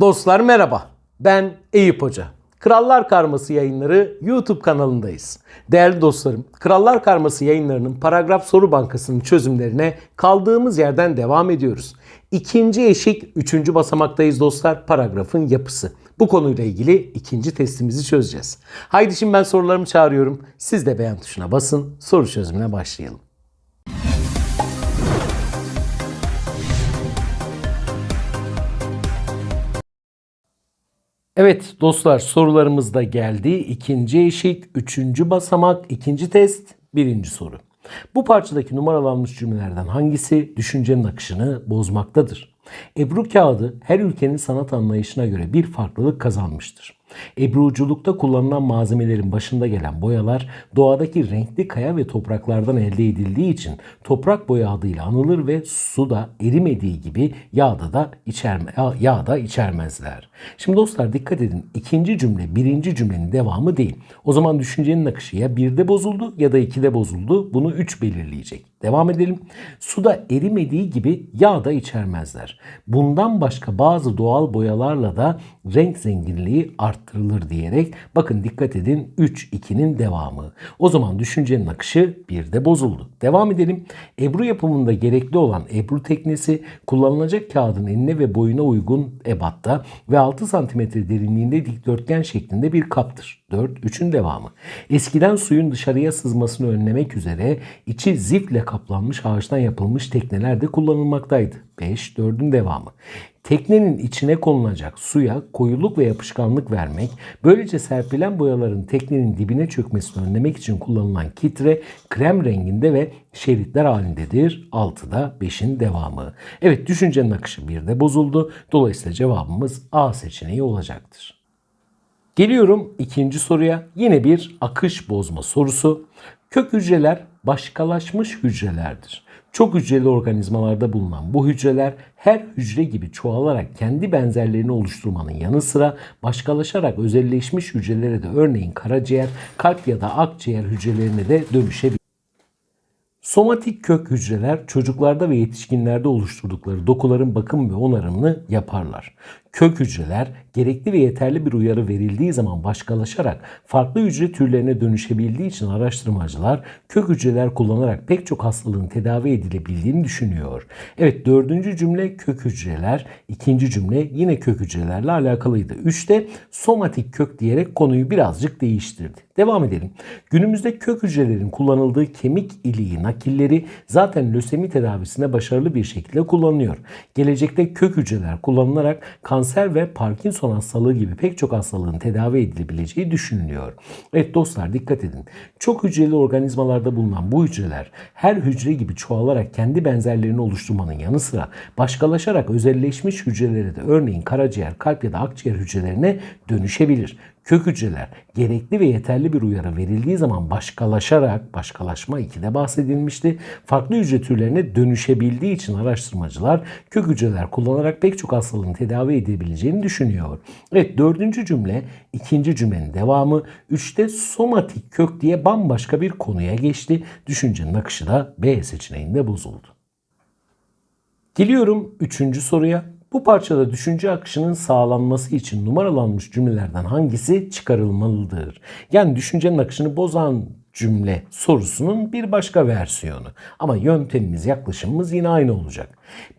Dostlar merhaba. Ben Eyüp Hoca. Krallar Karması yayınları YouTube kanalındayız. Değerli dostlarım, Krallar Karması yayınlarının paragraf soru bankasının çözümlerine kaldığımız yerden devam ediyoruz. İkinci eşik, üçüncü basamaktayız dostlar. Paragrafın yapısı. Bu konuyla ilgili ikinci testimizi çözeceğiz. Haydi şimdi ben sorularımı çağırıyorum. Siz de beğen tuşuna basın. Soru çözümüne başlayalım. Evet dostlar sorularımız da geldi. İkinci eşik, üçüncü basamak, ikinci test, birinci soru. Bu parçadaki numaralanmış cümlelerden hangisi düşüncenin akışını bozmaktadır? Ebru kağıdı her ülkenin sanat anlayışına göre bir farklılık kazanmıştır. Ebruculukta kullanılan malzemelerin başında gelen boyalar doğadaki renkli kaya ve topraklardan elde edildiği için toprak boya adıyla anılır ve suda erimediği gibi yağda da içerme, yağda içermezler. Şimdi dostlar dikkat edin ikinci cümle birinci cümlenin devamı değil. O zaman düşüncenin akışı ya birde bozuldu ya da ikide bozuldu. Bunu üç belirleyecek. Devam edelim. Suda erimediği gibi yağda içermezler. Bundan başka bazı doğal boyalarla da renk zenginliği arttırılır diyerek bakın dikkat edin 3-2'nin devamı. O zaman düşüncenin akışı bir de bozuldu. Devam edelim. Ebru yapımında gerekli olan ebru teknesi kullanılacak kağıdın enine ve boyuna uygun ebatta ve 6 cm derinliğinde dikdörtgen şeklinde bir kaptır. 4. 3'ün devamı. Eskiden suyun dışarıya sızmasını önlemek üzere içi zifle kaplanmış ağaçtan yapılmış tekneler de kullanılmaktaydı. 5. 4'ün devamı. Teknenin içine konulacak suya koyuluk ve yapışkanlık vermek, böylece serpilen boyaların teknenin dibine çökmesini önlemek için kullanılan kitre krem renginde ve şeritler halindedir. 6'da 5'in devamı. Evet düşüncenin akışı bir de bozuldu. Dolayısıyla cevabımız A seçeneği olacaktır. Geliyorum ikinci soruya. Yine bir akış bozma sorusu. Kök hücreler başkalaşmış hücrelerdir. Çok hücreli organizmalarda bulunan bu hücreler her hücre gibi çoğalarak kendi benzerlerini oluşturmanın yanı sıra başkalaşarak özelleşmiş hücrelere de örneğin karaciğer, kalp ya da akciğer hücrelerine de dönüşebilir. Somatik kök hücreler çocuklarda ve yetişkinlerde oluşturdukları dokuların bakım ve onarımını yaparlar. Kök hücreler gerekli ve yeterli bir uyarı verildiği zaman başkalaşarak farklı hücre türlerine dönüşebildiği için araştırmacılar kök hücreler kullanarak pek çok hastalığın tedavi edilebildiğini düşünüyor. Evet dördüncü cümle kök hücreler, ikinci cümle yine kök hücrelerle alakalıydı. Üçte somatik kök diyerek konuyu birazcık değiştirdi. Devam edelim. Günümüzde kök hücrelerin kullanıldığı kemik iliği nakilleri zaten lösemi tedavisine başarılı bir şekilde kullanılıyor. Gelecekte kök hücreler kullanılarak kanser ve Parkinson hastalığı gibi pek çok hastalığın tedavi edilebileceği düşünülüyor. Evet dostlar dikkat edin. Çok hücreli organizmalarda bulunan bu hücreler her hücre gibi çoğalarak kendi benzerlerini oluşturmanın yanı sıra başkalaşarak özelleşmiş hücrelere de örneğin karaciğer, kalp ya da akciğer hücrelerine dönüşebilir. Kök hücreler gerekli ve yeterli bir uyarı verildiği zaman başkalaşarak, başkalaşma 2'de bahsedilmişti. Farklı hücre türlerine dönüşebildiği için araştırmacılar kök hücreler kullanarak pek çok hastalığın tedavi edebileceğini düşünüyor. Evet dördüncü cümle ikinci cümlenin devamı. Üçte somatik kök diye bambaşka bir konuya geçti. Düşüncenin akışı da B seçeneğinde bozuldu. Geliyorum üçüncü soruya. Bu parçada düşünce akışının sağlanması için numaralanmış cümlelerden hangisi çıkarılmalıdır? Yani düşüncenin akışını bozan cümle sorusunun bir başka versiyonu. Ama yöntemimiz, yaklaşımımız yine aynı olacak.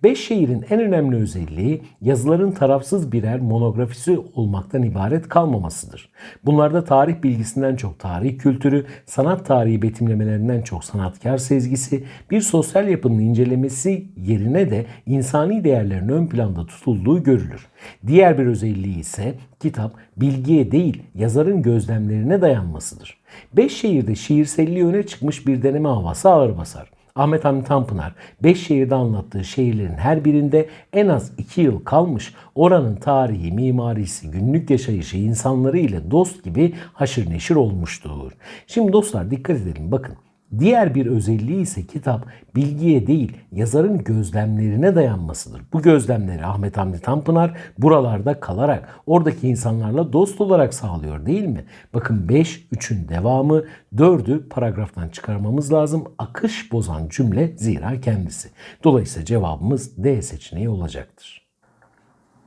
Beş şehrin en önemli özelliği yazıların tarafsız birer monografisi olmaktan ibaret kalmamasıdır. Bunlarda tarih bilgisinden çok tarih kültürü, sanat tarihi betimlemelerinden çok sanatkar sezgisi, bir sosyal yapının incelemesi yerine de insani değerlerin ön planda tutulduğu görülür. Diğer bir özelliği ise kitap bilgiye değil yazarın gözlemlerine dayanmasıdır. Beş şehirde şiirselliği öne çıkmış bir deneme havası ağır basar. Ahmet Hamdi Tanpınar 5 şehirde anlattığı şehirlerin her birinde en az 2 yıl kalmış oranın tarihi, mimarisi, günlük yaşayışı, insanları ile dost gibi haşır neşir olmuştur. Şimdi dostlar dikkat edelim bakın. Diğer bir özelliği ise kitap bilgiye değil yazarın gözlemlerine dayanmasıdır. Bu gözlemleri Ahmet Hamdi Tanpınar buralarda kalarak oradaki insanlarla dost olarak sağlıyor değil mi? Bakın 5, 3'ün devamı 4'ü paragraftan çıkarmamız lazım. Akış bozan cümle zira kendisi. Dolayısıyla cevabımız D seçeneği olacaktır.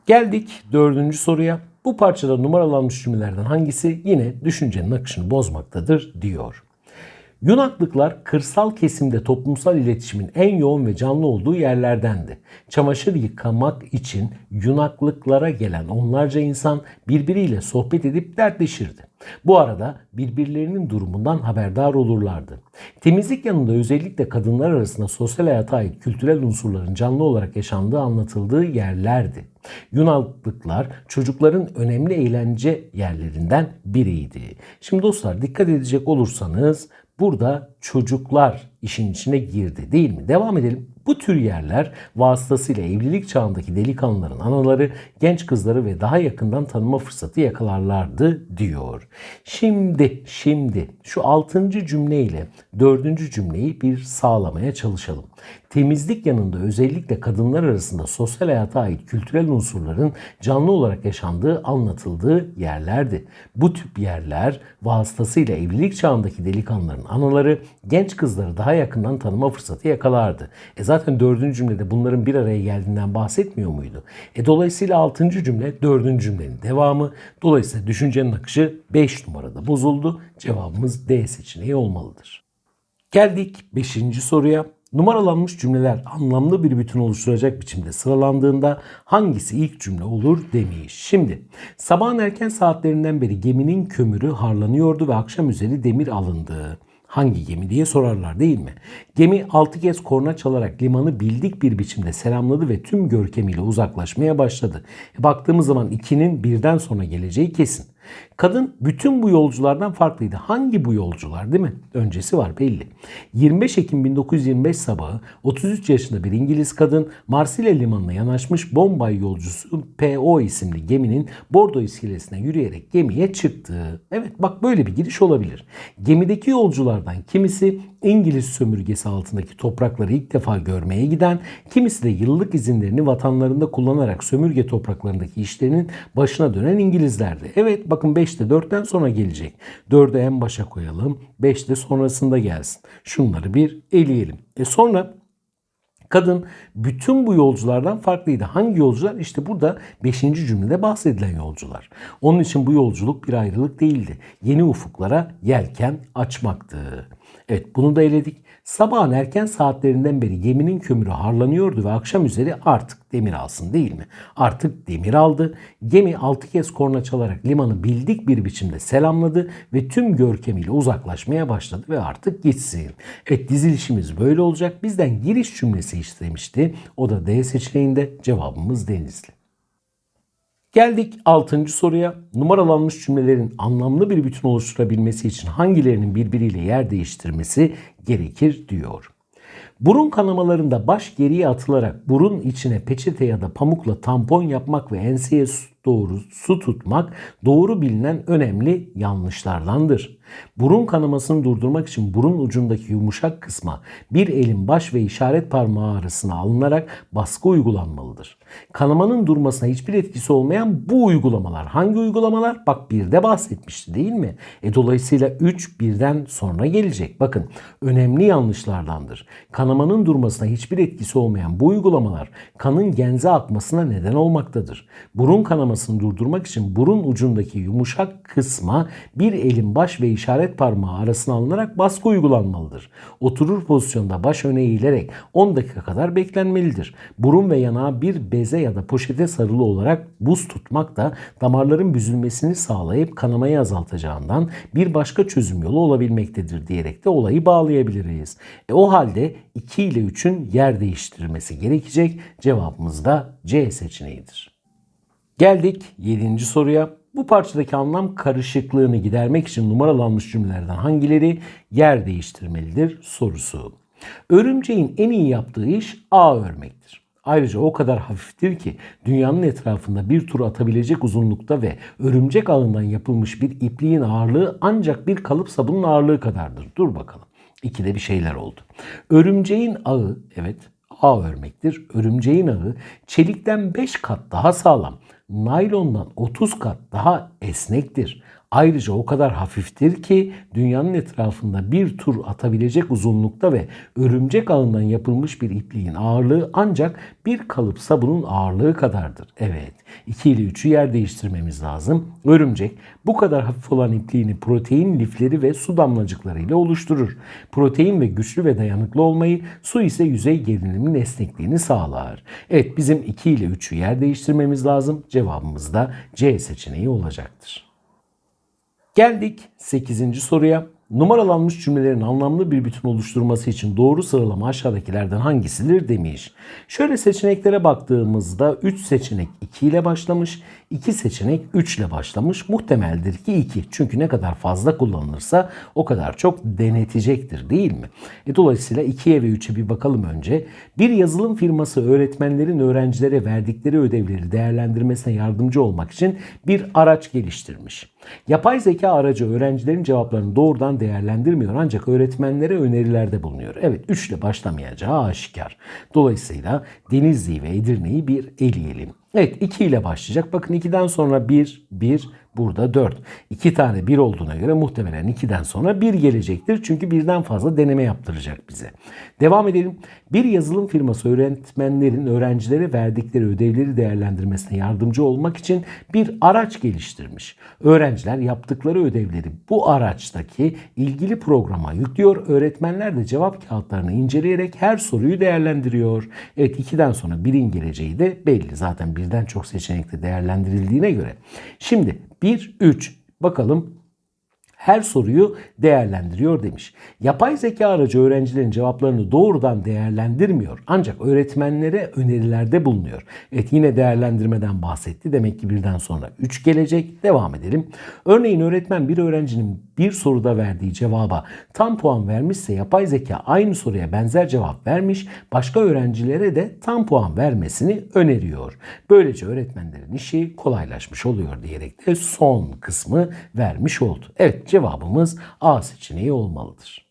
Geldik dördüncü soruya. Bu parçada numaralanmış cümlelerden hangisi yine düşüncenin akışını bozmaktadır diyor. Yunaklıklar kırsal kesimde toplumsal iletişimin en yoğun ve canlı olduğu yerlerdendi. Çamaşır yıkamak için yunaklıklara gelen onlarca insan birbiriyle sohbet edip dertleşirdi. Bu arada birbirlerinin durumundan haberdar olurlardı. Temizlik yanında özellikle kadınlar arasında sosyal hayata ait kültürel unsurların canlı olarak yaşandığı anlatıldığı yerlerdi. Yunanlıklar çocukların önemli eğlence yerlerinden biriydi. Şimdi dostlar dikkat edecek olursanız burada çocuklar işin içine girdi değil mi? Devam edelim. Bu tür yerler vasıtasıyla evlilik çağındaki delikanlıların anaları genç kızları ve daha yakından tanıma fırsatı yakalarlardı diyor. Şimdi, şimdi şu altıncı cümleyle dördüncü cümleyi bir sağlamaya çalışalım. Temizlik yanında özellikle kadınlar arasında sosyal hayata ait kültürel unsurların canlı olarak yaşandığı anlatıldığı yerlerdi. Bu tip yerler vasıtasıyla evlilik çağındaki delikanlıların anaları genç kızları daha yakından tanıma fırsatı yakalardı. E zaten dördüncü cümlede bunların bir araya geldiğinden bahsetmiyor muydu? E dolayısıyla altıncı cümle dördüncü cümlenin devamı. Dolayısıyla düşüncenin akışı 5 numarada bozuldu. Cevabımız D seçeneği olmalıdır. Geldik 5. soruya. Numaralanmış cümleler anlamlı bir bütün oluşturacak biçimde sıralandığında hangisi ilk cümle olur demiş. Şimdi sabahın erken saatlerinden beri geminin kömürü harlanıyordu ve akşam üzeri demir alındı. Hangi gemi diye sorarlar değil mi? Gemi altı kez korna çalarak limanı bildik bir biçimde selamladı ve tüm görkemiyle uzaklaşmaya başladı. E, baktığımız zaman ikinin birden sonra geleceği kesin. Kadın bütün bu yolculardan farklıydı. Hangi bu yolcular değil mi? Öncesi var belli. 25 Ekim 1925 sabahı 33 yaşında bir İngiliz kadın Marsilya limanına yanaşmış Bombay yolcusu P.O. isimli geminin Bordo iskelesine yürüyerek gemiye çıktı. Evet bak böyle bir giriş olabilir. Gemideki yolculardan kimisi İngiliz sömürgesi altındaki toprakları ilk defa görmeye giden, kimisi de yıllık izinlerini vatanlarında kullanarak sömürge topraklarındaki işlerinin başına dönen İngilizlerdi. Evet bakın 5'te 4'ten sonra gelecek. 4'ü en başa koyalım. 5 de sonrasında gelsin. Şunları bir eleyelim. E sonra Kadın bütün bu yolculardan farklıydı. Hangi yolcular? İşte burada 5. cümlede bahsedilen yolcular. Onun için bu yolculuk bir ayrılık değildi. Yeni ufuklara yelken açmaktı. Evet bunu da eledik. Sabahın erken saatlerinden beri geminin kömürü harlanıyordu ve akşam üzeri artık demir alsın değil mi? Artık demir aldı. Gemi altı kez korna çalarak limanı bildik bir biçimde selamladı ve tüm görkemiyle uzaklaşmaya başladı ve artık gitsin. Evet dizilişimiz böyle olacak. Bizden giriş cümlesi istemişti. O da D seçeneğinde cevabımız Denizli. Geldik 6. soruya. Numaralanmış cümlelerin anlamlı bir bütün oluşturabilmesi için hangilerinin birbiriyle yer değiştirmesi gerekir diyor. Burun kanamalarında baş geriye atılarak burun içine peçete ya da pamukla tampon yapmak ve enseye doğru su tutmak doğru bilinen önemli yanlışlardandır. Burun kanamasını durdurmak için burun ucundaki yumuşak kısma bir elin baş ve işaret parmağı arasına alınarak baskı uygulanmalıdır. Kanamanın durmasına hiçbir etkisi olmayan bu uygulamalar hangi uygulamalar? Bak bir de bahsetmişti değil mi? E dolayısıyla 3 birden sonra gelecek. Bakın önemli yanlışlardandır. Kanamanın durmasına hiçbir etkisi olmayan bu uygulamalar kanın genze akmasına neden olmaktadır. Burun kanamasını durdurmak için burun ucundaki yumuşak kısma bir elin baş ve işaret parmağı arasına alınarak baskı uygulanmalıdır. Oturur pozisyonda baş öne eğilerek 10 dakika kadar beklenmelidir. Burun ve yanağa bir beze ya da poşete sarılı olarak buz tutmak da damarların büzülmesini sağlayıp kanamayı azaltacağından bir başka çözüm yolu olabilmektedir diyerek de olayı bağlayabiliriz. E, o halde 2 ile 3'ün yer değiştirilmesi gerekecek. Cevabımız da C seçeneğidir. Geldik 7. soruya. Bu parçadaki anlam karışıklığını gidermek için numaralanmış cümlelerden hangileri yer değiştirmelidir sorusu. Örümceğin en iyi yaptığı iş ağ örmektir. Ayrıca o kadar hafiftir ki dünyanın etrafında bir tur atabilecek uzunlukta ve örümcek ağından yapılmış bir ipliğin ağırlığı ancak bir kalıp sabunun ağırlığı kadardır. Dur bakalım. İkide bir şeyler oldu. Örümceğin ağı, evet ağ örmektir. Örümceğin ağı çelikten 5 kat daha sağlam naylondan 30 kat daha esnektir. Ayrıca o kadar hafiftir ki dünyanın etrafında bir tur atabilecek uzunlukta ve örümcek ağından yapılmış bir ipliğin ağırlığı ancak bir kalıp sabunun ağırlığı kadardır. Evet 2 ile 3'ü yer değiştirmemiz lazım. Örümcek bu kadar hafif olan ipliğini protein lifleri ve su damlacıkları ile oluşturur. Protein ve güçlü ve dayanıklı olmayı, su ise yüzey gerilimin esnekliğini sağlar. Evet bizim 2 ile 3'ü yer değiştirmemiz lazım. Cevabımız da C seçeneği olacaktır. Geldik 8. soruya. Numaralanmış cümlelerin anlamlı bir bütün oluşturması için doğru sıralama aşağıdakilerden hangisidir demiş. Şöyle seçeneklere baktığımızda 3 seçenek 2 ile başlamış, 2 seçenek 3 ile başlamış. Muhtemeldir ki 2. Çünkü ne kadar fazla kullanılırsa o kadar çok denetecektir değil mi? E, dolayısıyla 2'ye ve 3'e bir bakalım önce. Bir yazılım firması öğretmenlerin öğrencilere verdikleri ödevleri değerlendirmesine yardımcı olmak için bir araç geliştirmiş. Yapay zeka aracı öğrencilerin cevaplarını doğrudan değerlendirmiyor ancak öğretmenlere önerilerde bulunuyor. Evet 3 ile başlamayacağı aşikar. Dolayısıyla Denizli'yi ve Edirne'yi bir eleyelim. Evet 2 ile başlayacak. Bakın 2'den sonra 1, 1, burada 4. 2 tane 1 olduğuna göre muhtemelen 2'den sonra 1 gelecektir. Çünkü birden fazla deneme yaptıracak bize. Devam edelim. Bir yazılım firması öğretmenlerin öğrencilere verdikleri ödevleri değerlendirmesine yardımcı olmak için bir araç geliştirmiş. Öğrenciler yaptıkları ödevleri bu araçtaki ilgili programa yüklüyor. Öğretmenler de cevap kağıtlarını inceleyerek her soruyu değerlendiriyor. Evet 2'den sonra 1'in geleceği de belli. Zaten birden çok seçenekte değerlendirildiğine göre. Şimdi 1, 3 bakalım her soruyu değerlendiriyor demiş. Yapay zeka aracı öğrencilerin cevaplarını doğrudan değerlendirmiyor. Ancak öğretmenlere önerilerde bulunuyor. Evet yine değerlendirmeden bahsetti. Demek ki birden sonra 3 gelecek. Devam edelim. Örneğin öğretmen bir öğrencinin bir soruda verdiği cevaba tam puan vermişse yapay zeka aynı soruya benzer cevap vermiş. Başka öğrencilere de tam puan vermesini öneriyor. Böylece öğretmenlerin işi kolaylaşmış oluyor diyerek de son kısmı vermiş oldu. Evet cevabımız A seçeneği olmalıdır.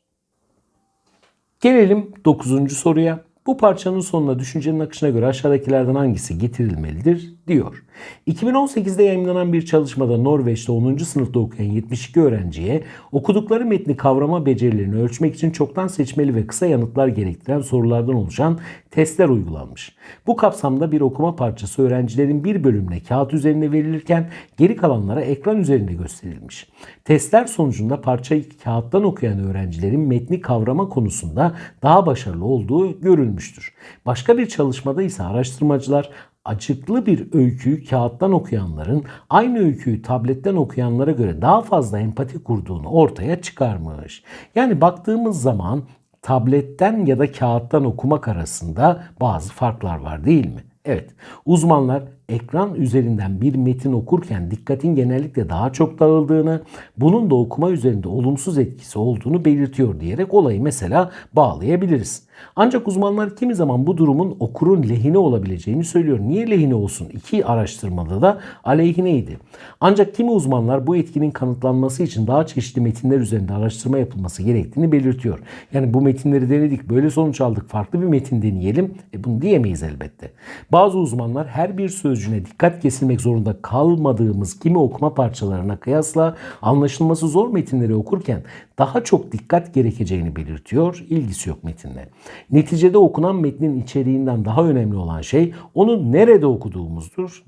Gelelim 9. soruya. Bu parçanın sonuna düşüncenin akışına göre aşağıdakilerden hangisi getirilmelidir diyor. 2018'de yayınlanan bir çalışmada Norveç'te 10. sınıfta okuyan 72 öğrenciye okudukları metni kavrama becerilerini ölçmek için çoktan seçmeli ve kısa yanıtlar gerektiren sorulardan oluşan testler uygulanmış. Bu kapsamda bir okuma parçası öğrencilerin bir bölümüne kağıt üzerinde verilirken geri kalanlara ekran üzerinde gösterilmiş. Testler sonucunda parçayı kağıttan okuyan öğrencilerin metni kavrama konusunda daha başarılı olduğu görülmüştür. Başka bir çalışmada ise araştırmacılar acıklı bir öyküyü kağıttan okuyanların aynı öyküyü tabletten okuyanlara göre daha fazla empati kurduğunu ortaya çıkarmış. Yani baktığımız zaman tabletten ya da kağıttan okumak arasında bazı farklar var değil mi? Evet, uzmanlar ekran üzerinden bir metin okurken dikkatin genellikle daha çok dağıldığını, bunun da okuma üzerinde olumsuz etkisi olduğunu belirtiyor diyerek olayı mesela bağlayabiliriz. Ancak uzmanlar kimi zaman bu durumun okurun lehine olabileceğini söylüyor. Niye lehine olsun? İki araştırmada da aleyhineydi. Ancak kimi uzmanlar bu etkinin kanıtlanması için daha çeşitli metinler üzerinde araştırma yapılması gerektiğini belirtiyor. Yani bu metinleri denedik, böyle sonuç aldık, farklı bir metin deneyelim. E bunu diyemeyiz elbette. Bazı uzmanlar her bir sözcüğüne dikkat kesilmek zorunda kalmadığımız kimi okuma parçalarına kıyasla anlaşılması zor metinleri okurken daha çok dikkat gerekeceğini belirtiyor. İlgisi yok metinle. Neticede okunan metnin içeriğinden daha önemli olan şey onu nerede okuduğumuzdur.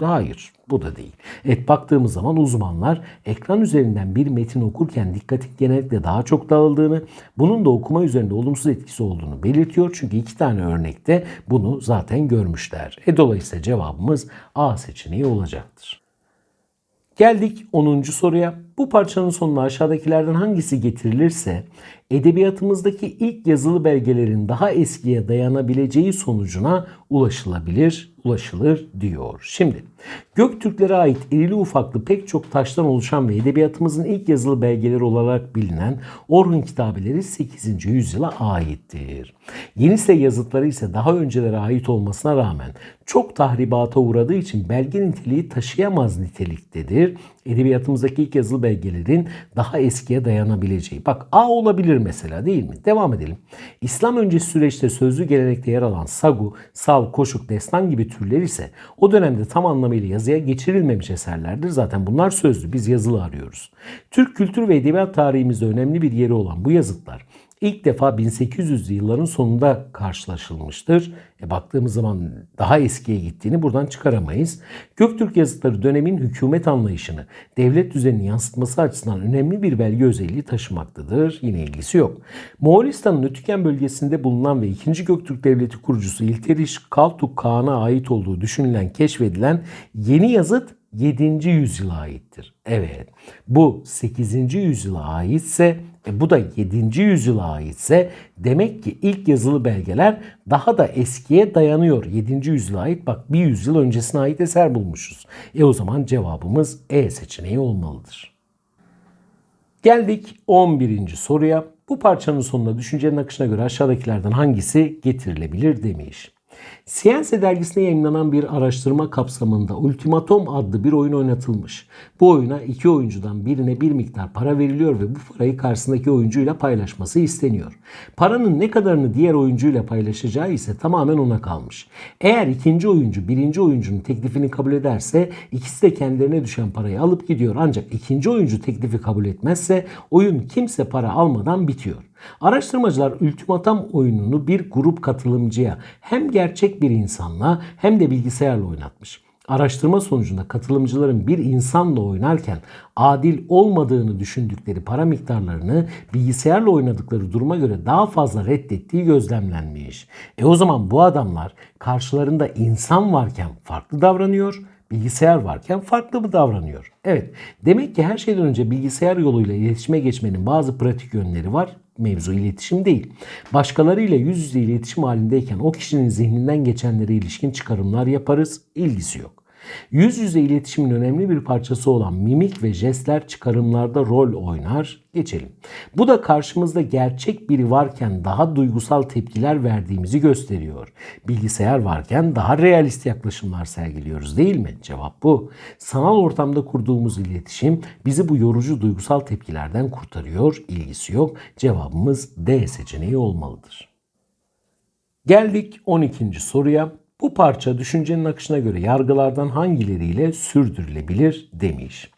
Hayır, bu da değil. Evet baktığımız zaman uzmanlar ekran üzerinden bir metin okurken dikkatin genellikle daha çok dağıldığını, bunun da okuma üzerinde olumsuz etkisi olduğunu belirtiyor. Çünkü iki tane örnekte bunu zaten görmüşler. E dolayısıyla cevabımız A seçeneği olacaktır. Geldik 10. soruya. Bu parçanın sonuna aşağıdakilerden hangisi getirilirse edebiyatımızdaki ilk yazılı belgelerin daha eskiye dayanabileceği sonucuna ulaşılabilir, ulaşılır diyor. Şimdi Göktürklere ait irili ufaklı pek çok taştan oluşan ve edebiyatımızın ilk yazılı belgeleri olarak bilinen Orhun kitabeleri 8. yüzyıla aittir. Yenisey yazıtları ise daha öncelere ait olmasına rağmen çok tahribata uğradığı için belge niteliği taşıyamaz niteliktedir. Edebiyatımızdaki ilk yazılı belgelerin daha eskiye dayanabileceği. Bak A olabilir mesela değil mi? Devam edelim. İslam öncesi süreçte sözlü gelenekte yer alan sagu, sav, koşuk, destan gibi türler ise o dönemde tam anlamıyla yazıya geçirilmemiş eserlerdir. Zaten bunlar sözlü, biz yazılı arıyoruz. Türk kültür ve edebiyat tarihimizde önemli bir yeri olan bu yazıtlar ilk defa 1800'lü yılların sonunda karşılaşılmıştır. E baktığımız zaman daha eskiye gittiğini buradan çıkaramayız. Göktürk yazıtları dönemin hükümet anlayışını, devlet düzenini yansıtması açısından önemli bir belge özelliği taşımaktadır. Yine ilgisi yok. Moğolistan'ın Ötüken bölgesinde bulunan ve 2. Göktürk Devleti kurucusu İlteriş Kaltuk Kağan'a ait olduğu düşünülen, keşfedilen yeni yazıt 7. yüzyıla aittir. Evet bu 8. yüzyıla aitse e bu da 7. yüzyıla aitse demek ki ilk yazılı belgeler daha da eskiye dayanıyor. 7. yüzyıla ait bak bir yüzyıl öncesine ait eser bulmuşuz. E o zaman cevabımız E seçeneği olmalıdır. Geldik 11. soruya. Bu parçanın sonunda düşüncenin akışına göre aşağıdakilerden hangisi getirilebilir demiş. Science dergisine yayınlanan bir araştırma kapsamında Ultimatum adlı bir oyun oynatılmış. Bu oyuna iki oyuncudan birine bir miktar para veriliyor ve bu parayı karşısındaki oyuncuyla paylaşması isteniyor. Paranın ne kadarını diğer oyuncuyla paylaşacağı ise tamamen ona kalmış. Eğer ikinci oyuncu birinci oyuncunun teklifini kabul ederse ikisi de kendilerine düşen parayı alıp gidiyor. Ancak ikinci oyuncu teklifi kabul etmezse oyun kimse para almadan bitiyor. Araştırmacılar ultimatum oyununu bir grup katılımcıya hem gerçek bir insanla hem de bilgisayarla oynatmış. Araştırma sonucunda katılımcıların bir insanla oynarken adil olmadığını düşündükleri para miktarlarını bilgisayarla oynadıkları duruma göre daha fazla reddettiği gözlemlenmiş. E o zaman bu adamlar karşılarında insan varken farklı davranıyor, bilgisayar varken farklı mı davranıyor? Evet. Demek ki her şeyden önce bilgisayar yoluyla iletişime geçmenin bazı pratik yönleri var. Mevzu iletişim değil. Başkalarıyla yüz yüze iletişim halindeyken o kişinin zihninden geçenlere ilişkin çıkarımlar yaparız. İlgisi yok. Yüz yüze iletişimin önemli bir parçası olan mimik ve jestler çıkarımlarda rol oynar. Geçelim. Bu da karşımızda gerçek biri varken daha duygusal tepkiler verdiğimizi gösteriyor. Bilgisayar varken daha realist yaklaşımlar sergiliyoruz değil mi? Cevap bu. Sanal ortamda kurduğumuz iletişim bizi bu yorucu duygusal tepkilerden kurtarıyor. İlgisi yok. Cevabımız D seçeneği olmalıdır. Geldik 12. soruya. Bu parça düşüncenin akışına göre yargılardan hangileriyle sürdürülebilir demiş.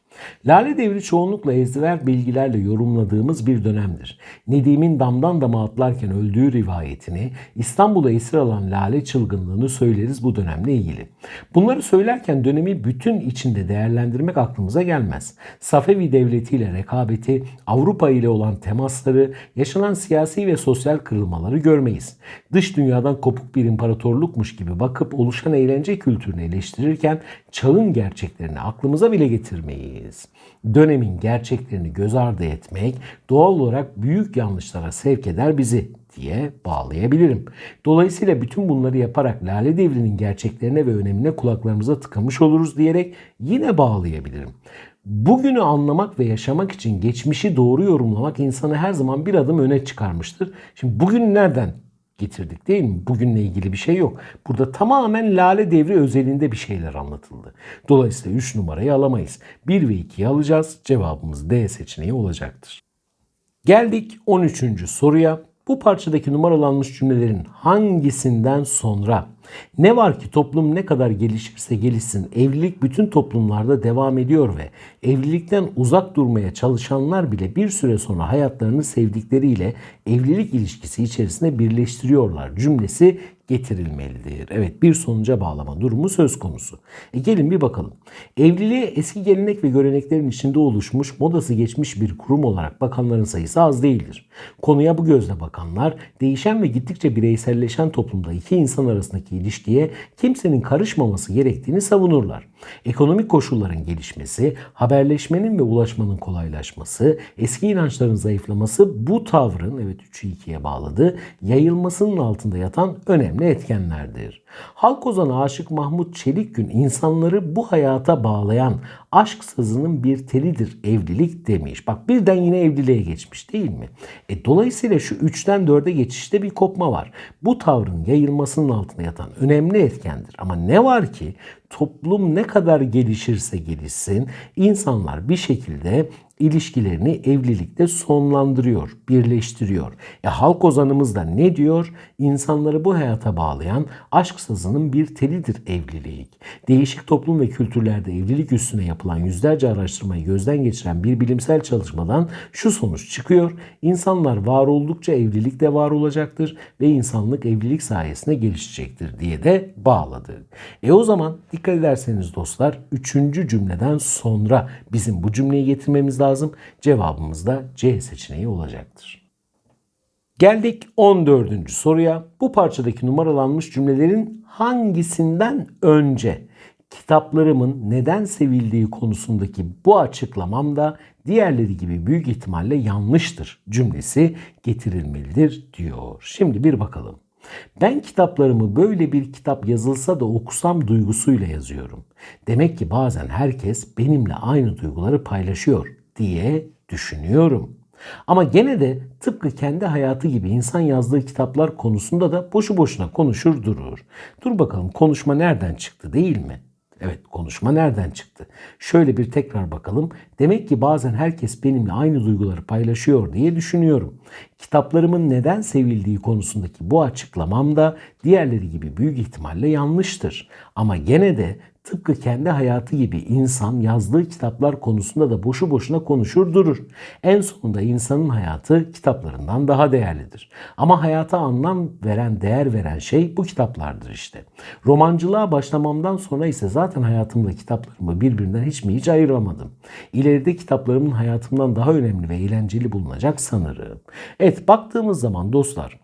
Lale devri çoğunlukla ezber bilgilerle yorumladığımız bir dönemdir. Nedim'in damdan dama atlarken öldüğü rivayetini, İstanbul'a esir alan Lale çılgınlığını söyleriz bu dönemle ilgili. Bunları söylerken dönemi bütün içinde değerlendirmek aklımıza gelmez. Safevi devletiyle rekabeti, Avrupa ile olan temasları, yaşanan siyasi ve sosyal kırılmaları görmeyiz. Dış dünyadan kopuk bir imparatorlukmuş gibi bakıp oluşan eğlence kültürünü eleştirirken çağın gerçeklerini aklımıza bile getirmeyiz. Dönemin gerçeklerini göz ardı etmek doğal olarak büyük yanlışlara sevk eder bizi diye bağlayabilirim. Dolayısıyla bütün bunları yaparak Lale Devri'nin gerçeklerine ve önemine kulaklarımıza tıkamış oluruz diyerek yine bağlayabilirim. Bugünü anlamak ve yaşamak için geçmişi doğru yorumlamak insanı her zaman bir adım öne çıkarmıştır. Şimdi bugün nereden getirdik değil mi? Bugünle ilgili bir şey yok. Burada tamamen Lale Devri özelinde bir şeyler anlatıldı. Dolayısıyla 3 numarayı alamayız. 1 ve 2'yi alacağız. Cevabımız D seçeneği olacaktır. Geldik 13. soruya. Bu parçadaki numaralanmış cümlelerin hangisinden sonra ne var ki toplum ne kadar gelişirse gelişsin evlilik bütün toplumlarda devam ediyor ve evlilikten uzak durmaya çalışanlar bile bir süre sonra hayatlarını sevdikleriyle evlilik ilişkisi içerisinde birleştiriyorlar cümlesi getirilmelidir. Evet bir sonuca bağlama durumu söz konusu. E gelin bir bakalım. Evliliğe eski gelenek ve göreneklerin içinde oluşmuş, modası geçmiş bir kurum olarak bakanların sayısı az değildir. Konuya bu gözle bakanlar, değişen ve gittikçe bireyselleşen toplumda iki insan arasındaki ilişkiye kimsenin karışmaması gerektiğini savunurlar. Ekonomik koşulların gelişmesi, haberleşmenin ve ulaşmanın kolaylaşması, eski inançların zayıflaması bu tavrın, evet 3'ü 2'ye bağladı, yayılmasının altında yatan önemli etkenlerdir. Halk ozanı Aşık Mahmut Çelikgün insanları bu hayata bağlayan aşk sazının bir telidir evlilik demiş. Bak birden yine evliliğe geçmiş değil mi? E, dolayısıyla şu 3'ten 4'e geçişte bir kopma var. Bu tavrın yayılmasının altında yatan önemli etkendir. Ama ne var ki toplum ne kadar gelişirse gelişsin insanlar bir şekilde ilişkilerini evlilikte sonlandırıyor, birleştiriyor. E halk ozanımız da ne diyor? İnsanları bu hayata bağlayan aşk sazının bir telidir evlilik. Değişik toplum ve kültürlerde evlilik üstüne yapılan yüzlerce araştırmayı gözden geçiren bir bilimsel çalışmadan şu sonuç çıkıyor. İnsanlar var oldukça evlilik de var olacaktır ve insanlık evlilik sayesinde gelişecektir diye de bağladı. E o zaman dikkat ederseniz dostlar üçüncü cümleden sonra bizim bu cümleyi getirmemiz lazım. Cevabımız da C seçeneği olacaktır. Geldik 14. soruya. Bu parçadaki numaralanmış cümlelerin hangisinden önce kitaplarımın neden sevildiği konusundaki bu açıklamam da diğerleri gibi büyük ihtimalle yanlıştır cümlesi getirilmelidir diyor. Şimdi bir bakalım. Ben kitaplarımı böyle bir kitap yazılsa da okusam duygusuyla yazıyorum. Demek ki bazen herkes benimle aynı duyguları paylaşıyor diye düşünüyorum. Ama gene de tıpkı kendi hayatı gibi insan yazdığı kitaplar konusunda da boşu boşuna konuşur durur. Dur bakalım konuşma nereden çıktı değil mi? Evet konuşma nereden çıktı? Şöyle bir tekrar bakalım. Demek ki bazen herkes benimle aynı duyguları paylaşıyor diye düşünüyorum. Kitaplarımın neden sevildiği konusundaki bu açıklamam da diğerleri gibi büyük ihtimalle yanlıştır. Ama gene de tıpkı kendi hayatı gibi insan yazdığı kitaplar konusunda da boşu boşuna konuşur durur. En sonunda insanın hayatı kitaplarından daha değerlidir. Ama hayata anlam veren, değer veren şey bu kitaplardır işte. Romancılığa başlamamdan sonra ise zaten hayatımda kitaplarımı birbirinden hiç mi hiç ayıramadım. İleride kitaplarımın hayatımdan daha önemli ve eğlenceli bulunacak sanırım. Evet baktığımız zaman dostlar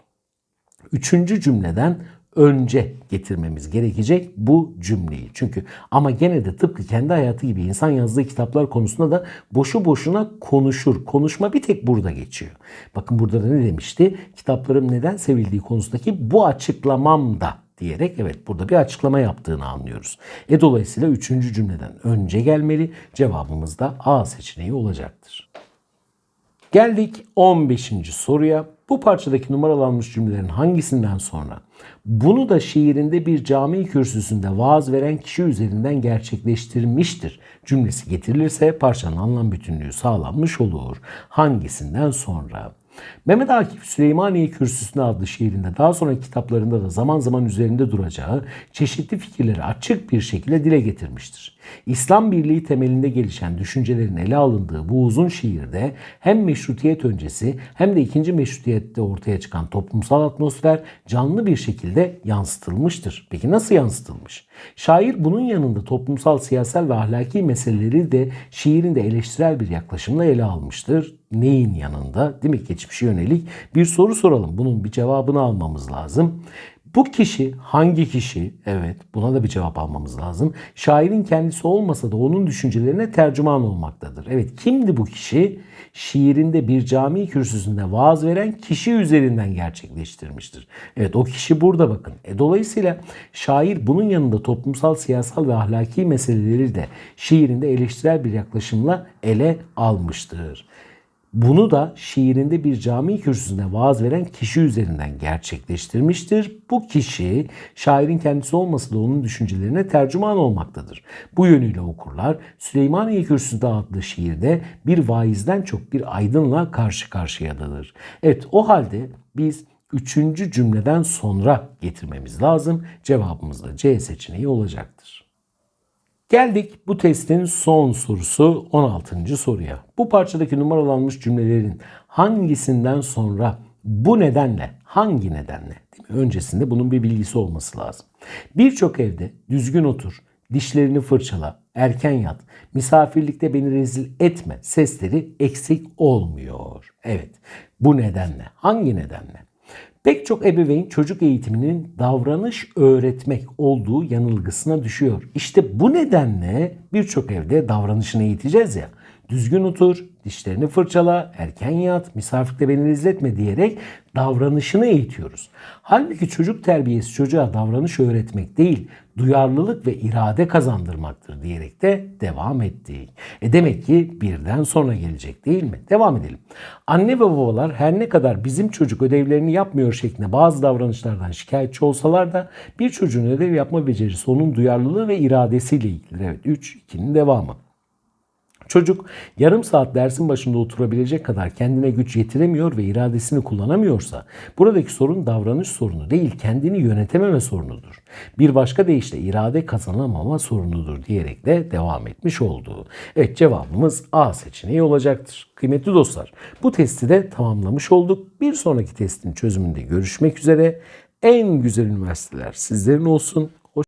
üçüncü cümleden önce getirmemiz gerekecek bu cümleyi. Çünkü ama gene de tıpkı kendi hayatı gibi insan yazdığı kitaplar konusunda da boşu boşuna konuşur. Konuşma bir tek burada geçiyor. Bakın burada da ne demişti? Kitaplarım neden sevildiği konusundaki bu açıklamam da diyerek evet burada bir açıklama yaptığını anlıyoruz. E dolayısıyla üçüncü cümleden önce gelmeli. Cevabımız da A seçeneği olacaktır. Geldik 15. soruya. Bu parçadaki numaralanmış cümlelerin hangisinden sonra bunu da şiirinde bir cami kürsüsünde vaaz veren kişi üzerinden gerçekleştirmiştir cümlesi getirilirse parçanın anlam bütünlüğü sağlanmış olur. Hangisinden sonra? Mehmet Akif Süleymaniye Kürsüsü'nde adlı şiirinde daha sonra kitaplarında da zaman zaman üzerinde duracağı çeşitli fikirleri açık bir şekilde dile getirmiştir. İslam Birliği temelinde gelişen düşüncelerin ele alındığı bu uzun şiirde hem meşrutiyet öncesi hem de ikinci meşrutiyette ortaya çıkan toplumsal atmosfer canlı bir şekilde yansıtılmıştır. Peki nasıl yansıtılmış? Şair bunun yanında toplumsal, siyasal ve ahlaki meseleleri de şiirinde eleştirel bir yaklaşımla ele almıştır. Neyin yanında? Değil mi? Geçmişe yönelik bir soru soralım. Bunun bir cevabını almamız lazım. Bu kişi hangi kişi? Evet buna da bir cevap almamız lazım. Şairin kendisi olmasa da onun düşüncelerine tercüman olmaktadır. Evet kimdi bu kişi? Şiirinde bir cami kürsüsünde vaaz veren kişi üzerinden gerçekleştirmiştir. Evet o kişi burada bakın. E, dolayısıyla şair bunun yanında toplumsal, siyasal ve ahlaki meseleleri de şiirinde eleştirel bir yaklaşımla ele almıştır. Bunu da şiirinde bir cami kürsüsünde vaaz veren kişi üzerinden gerçekleştirmiştir. Bu kişi şairin kendisi olmasa da onun düşüncelerine tercüman olmaktadır. Bu yönüyle okurlar Süleymaniye Kürsüsü'nde adlı şiirde bir vaizden çok bir aydınla karşı karşıyadadır. Evet o halde biz üçüncü cümleden sonra getirmemiz lazım. Cevabımız da C seçeneği olacaktır. Geldik bu testin son sorusu 16. soruya. Bu parçadaki numaralanmış cümlelerin hangisinden sonra bu nedenle, hangi nedenle öncesinde bunun bir bilgisi olması lazım. Birçok evde düzgün otur, dişlerini fırçala, erken yat, misafirlikte beni rezil etme sesleri eksik olmuyor. Evet bu nedenle, hangi nedenle? Pek çok ebeveyn çocuk eğitiminin davranış öğretmek olduğu yanılgısına düşüyor. İşte bu nedenle birçok evde davranışını eğiteceğiz ya. Düzgün otur, dişlerini fırçala, erken yat, misafirlikte beni izletme diyerek davranışını eğitiyoruz. Halbuki çocuk terbiyesi çocuğa davranış öğretmek değil, duyarlılık ve irade kazandırmaktır diyerek de devam ettik. E demek ki birden sonra gelecek değil mi? Devam edelim. Anne ve babalar her ne kadar bizim çocuk ödevlerini yapmıyor şeklinde bazı davranışlardan şikayetçi olsalar da bir çocuğun ödev yapma becerisi onun duyarlılığı ve iradesiyle ilgili. Evet 3, 2'nin devamı. Çocuk yarım saat dersin başında oturabilecek kadar kendine güç yetiremiyor ve iradesini kullanamıyorsa buradaki sorun davranış sorunu değil kendini yönetememe sorunudur. Bir başka deyişle irade kazanamama sorunudur diyerek de devam etmiş olduğu. Evet cevabımız A seçeneği olacaktır. Kıymetli dostlar bu testi de tamamlamış olduk. Bir sonraki testin çözümünde görüşmek üzere. En güzel üniversiteler sizlerin olsun.